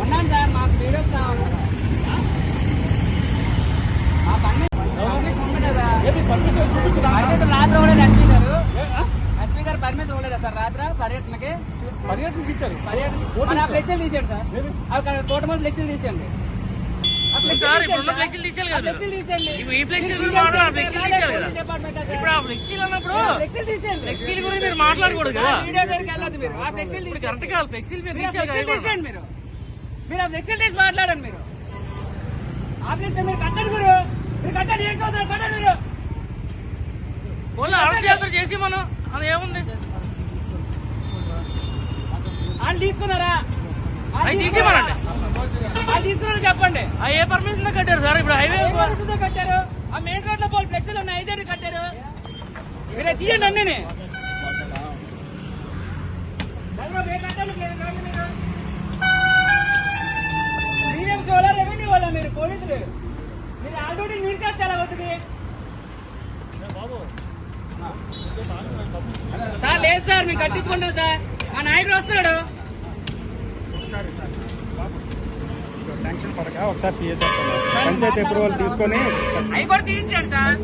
ఉన్నాను సార్ మాకు పీరియడ్స్ మా పని రాత్రి కూడా ఎస్పీ గారు. ఎస్పీ గారు పర్మిషన్ ఉండదా సార్ రాత్రి? పర్యటనకి? పర్యటనకి ఇచ్చారు పర్యటన ఆ ఫ్లెక్సీలు తీసేయండి తీసేయండి. ఈ ఫ్లెక్సీలు డిపార్ట్మెంట్ ఫ్లెక్సీలు అన్నప్పుడు ఫ్లెక్సీలు గురించి మీరు మాట్లాడకూడదు కదా? వీడియో దగ్గరికి మీరు. ఆ ఫ్లెక్సీలు ఇప్పుడు తీసేయండి. కరెక్ట్ కాదు ఫ్లెక్సీలు మీరు మీరు ఆ తీసేయాలి ఫ్లెక్సీలు కదా తీసేయండి మీరు. మీరు ఆ ఫ్లెక్సీలు తీసి మాట్లాడండి మీరు. ఆ మీరు కట్టండి మీరు మీరు కట్టండి ఏం చదువుతారు కట్టండి మీరు. చేస్తారు చేసి మనం అది ఏముంది? వాళ్ళు తీసుకున్నారా? వాళ్ళు అవి తీసుకున్నారా? వాళ్ళు తీసుకున్నారా చెప్పండి. ఆ ఏ పర్మిషన్ కట్టారు సార్? ఇప్పుడు హైవే ఏ రోజుతో కట్టారు ఆ మెయిన్ రోడ్లో పోల్ ఫ్లెక్సీలు ఉన్నాయి ఐదేళ్ళు కట్టారు మీరే తీయండి అన్నీ మీరేం చూడాలి రెవెన్యూ వాళ్ళ మీరు? పోలీసులు. మీరు ఆల్రెడీ నీరు కట్టారా వద్దుకి సార్ లేదు సార్ మేము కట్టించుకుంటాం సార్. మా నాయకుడు వస్తున్నాడు. పడక ఒకసారి సీఎస్ పంచాయతీ అప్రూవల్ తీసుకొని అవి కూడా తీయించండి సార్.